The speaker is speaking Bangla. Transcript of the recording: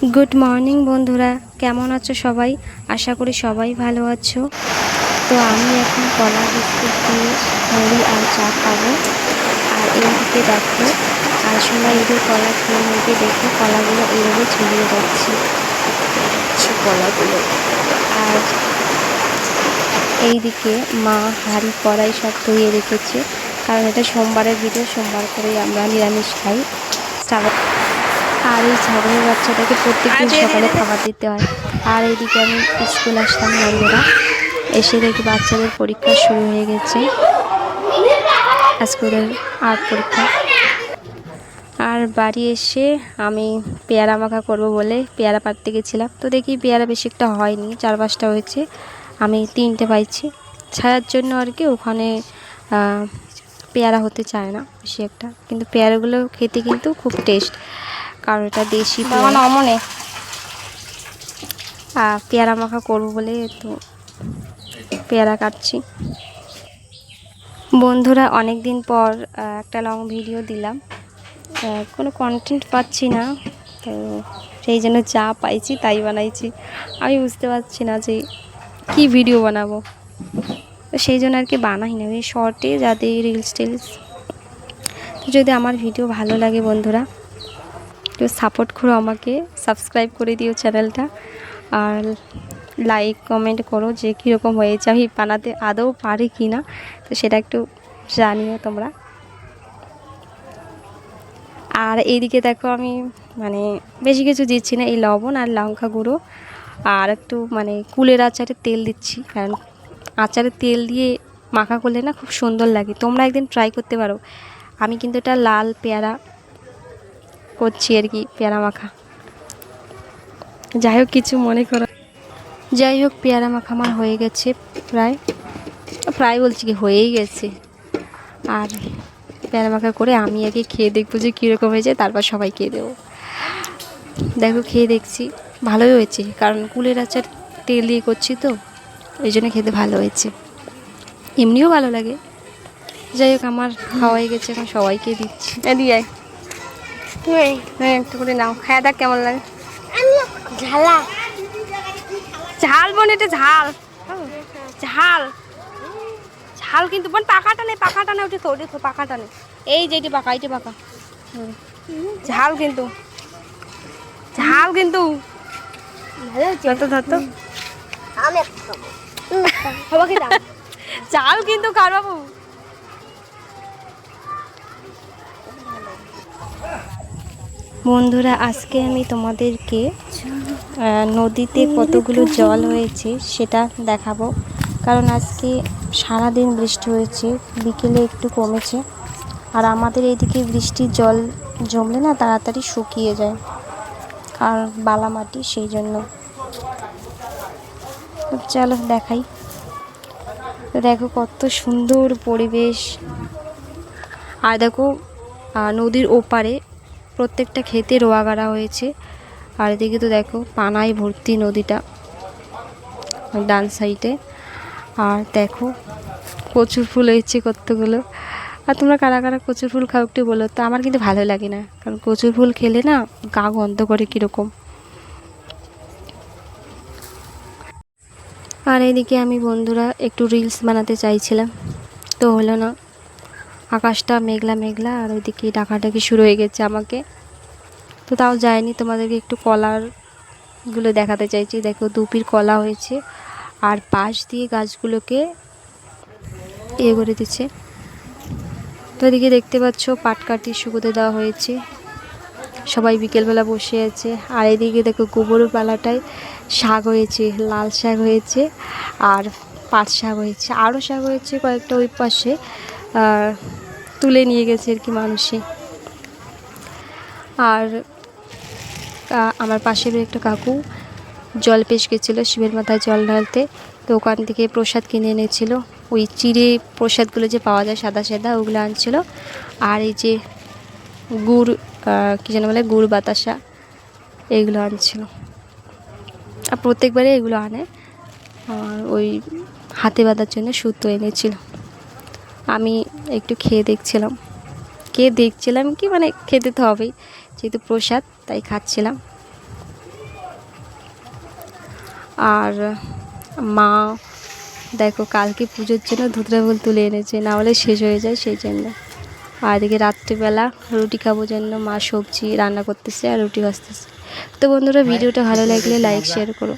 গুড মর্নিং বন্ধুরা। কেমন আছো সবাই? আশা করি সবাই ভালো আছো। তো আমি এখন কলা বিস্কুট দিয়ে মুড়ি আর চা খাব। আর এইদিকে দেখো আর সবাই এদের কলা খেয়ে মেয়েকে দেখো কলাগুলো এইভাবে ছড়িয়ে যাচ্ছে। কলাগুলো। আর এইদিকে মা হাড়ি কড়াই সব ধুয়ে রেখেছে। কারণ এটা সোমবারের ভিডিও সোমবার করেই আমরা নিরামিষ খাই। আর এই ছাগলের বাচ্চাটাকে প্রত্যেকদিন সকালে খাবার দিতে হয়। আর এইদিকে আমি স্কুল আসতাম বন্ধুরা। এসে দেখি বাচ্চাদের পরীক্ষা শুরু হয়ে গেছে। আজকে ওদের আর্ট পরীক্ষা। আর বাড়ি এসে আমি পেয়ারা মাখা করব বলে পেয়ারা পাড়তে গেছিলাম। তো দেখি পেয়ারা বেশি একটা হয়নি চার পাঁচটা হয়েছে। আমি তিনটে পাইছি। ছায়ার জন্য আর কি ওখানে পেয়ারা হতে চায় না বেশি একটা। কিন্তু পেয়ারাগুলো খেতে কিন্তু খুব টেস্ট কারণ এটা দেশি পেয়ারা। অমনে পেয়ারা মাখা করব বলে তো পেয়ারা কাটছি। বন্ধুরা অনেক দিন পর একটা লং ভিডিও দিলাম। কোনো কন্টেন্ট পাচ্ছি না তো সেই জন্য যা পাইছি তাই বানাইছি। আমি বুঝতে পারছি না যে কি ভিডিও বানাবো। তো সেই জন্য আর কি বানাই না ওই শর্টে যাতে রিলস টিলস। তো যদি আমার ভিডিও ভালো লাগে বন্ধুরা একটু সাপোর্ট করো আমাকে সাবস্ক্রাইব করে দিও চ্যানেলটা আর লাইক কমেন্ট করো যে কীরকম হয়েছে। আমি বানাতে আদৌ পারি কি না তো সেটা একটু জানিও তোমরা। আর এইদিকে দেখো আমি মানে বেশি কিছু দিচ্ছি না, এই লবণ আর লঙ্কা গুঁড়ো। আর একটু মানে কুলের আচারে তেল দিচ্ছি, কারণ আচারে তেল দিয়ে মাখা করলে না খুব সুন্দর লাগে। তোমরা একদিন ট্রাই করতে পারো। আমি কিন্তু এটা লাল পেয়ারা করছি আর কি পেয়ারা মাখা। যাই হোক কিছু মনে করো। যাই হোক পেয়ারা মাখা আমার হয়ে গেছে প্রায়। প্রায় বলছি কি হয়েই গেছে। আর পেয়ারা মাখা করে আমি আগে খেয়ে দেখব যে কীরকম হয়েছে তারপর সবাই খেয়ে দেবো। দেখো খেয়ে দেখছি। ভালোই হয়েছে কারণ কুলের আচার তেল দিয়ে করছি তো ওই জন্য খেতে ভালো হয়েছে। এমনিও ভালো লাগে। যাই হোক আমার খাওয়াই গেছে এখন সবাইকে দিচ্ছি। এই, একটু করে নাও। খায়া দেখ কেমন লাগে। ঝালা। ঝাল বোন এটা ঝাল। ঝাল। ঝাল কিন্তু বোন পাকাটা নেই পাকাটা নেই ওটা ওটা পাকাটা নেই। এই যে এটি পাকা এইটি পাকা। ঝাল কিন্তু। ঝাল কিন্তু। ধরতো ধরতো। ঝাল কিন্তু কার বাবু? বন্ধুরা, আজকে আমি তোমাদেরকে নদীতে কতগুলো জল হয়েছে সেটা দেখাবো। কারণ আজকে সারাদিন বৃষ্টি হয়েছে, বিকেলে একটু কমেছে। আর আমাদের এইদিকে বৃষ্টির জল জমলে না, তাড়াতাড়ি শুকিয়ে যায়। আর বালা মাটি, সেই জন্য। চলো, দেখাই। দেখো কত সুন্দর পরিবেশ। আর দেখো নদীর ওপারে প্রত্যেকটা ক্ষেতে রোয়া গাড়া হয়েছে। আর এদিকে তো দেখো, পানায় ভর্তি নদীটা ডান সাইডে আর দেখো, কচুর ফুল হয়েছে কতগুলো। আর তোমরা কারা কারা কচুর ফুল খাও একটু বলো তো, আমার কিন্তু ভালো লাগে না। কারণ কচুর ফুল খেলে না গা গন্ধ করে কীরকম। আর এদিকে আমি বন্ধুরা একটু রিলস বানাতে চাইছিলাম। তো হলো না আকাশটা মেঘলা মেঘলা, আর ওইদিকে ডাকাডাকি শুরু হয়ে গেছে আমাকে। তো তাও যায়নি তোমাদেরকে একটু কলারগুলো দেখাতে চাইছি। দেখো, দুপির কলা হয়েছে, আর পাশ দিয়ে গাছগুলোকে ইয়ে করে দিচ্ছে। তো এদিকে দেখতে পাচ্ছ পাটকাঠি শুকোতে দেওয়া হয়েছে। সবাই বিকেলবেলা বসে আছে। আর এদিকে দেখো গোবর পালাটায় শাক হয়েছে, লাল শাক হয়েছে, আর পাট শাক হয়েছে। আরও শাক হয়েছে কয়েকটা ওই পাশে, আর তুলে নিয়ে গেছে আর কি মানুষে। আর আমার পাশের একটা কাকু জল পেশ গেছিল শিবের মাথায় জল ঢালতে। তো ওখান থেকে প্রসাদ কিনে এনেছিল। ওই চিড়ে প্রসাদগুলো যে পাওয়া যায় সাদা সাদা, ওগুলো আনছিল। আর এই যে গুড় কী যেন বলে, গুড় বাতাসা এইগুলো আনছিল। আর প্রত্যেকবারে এগুলো আনে। আর ওই হাতে বাঁধার জন্য সুতো এনেছিল। আমি একটু খেয়ে দেখছিলাম। খেয়ে দেখছিলাম কি মানে খেতে তো হবেই যেহেতু প্রসাদ তাই খাচ্ছিলাম। আর মা দেখো কালকে পুজোর জন্য ধুতরা ফুল তুলে এনেছে না হলে শেষ হয়ে যায় সেই জন্য। আর এদিকে রাত্রিবেলা রুটি খাব জন্য মা সবজি রান্না করতেছে আর রুটি ভাজতেছে। তো বন্ধুরা ভিডিওটা ভালো লাগলে লাইক শেয়ার করো।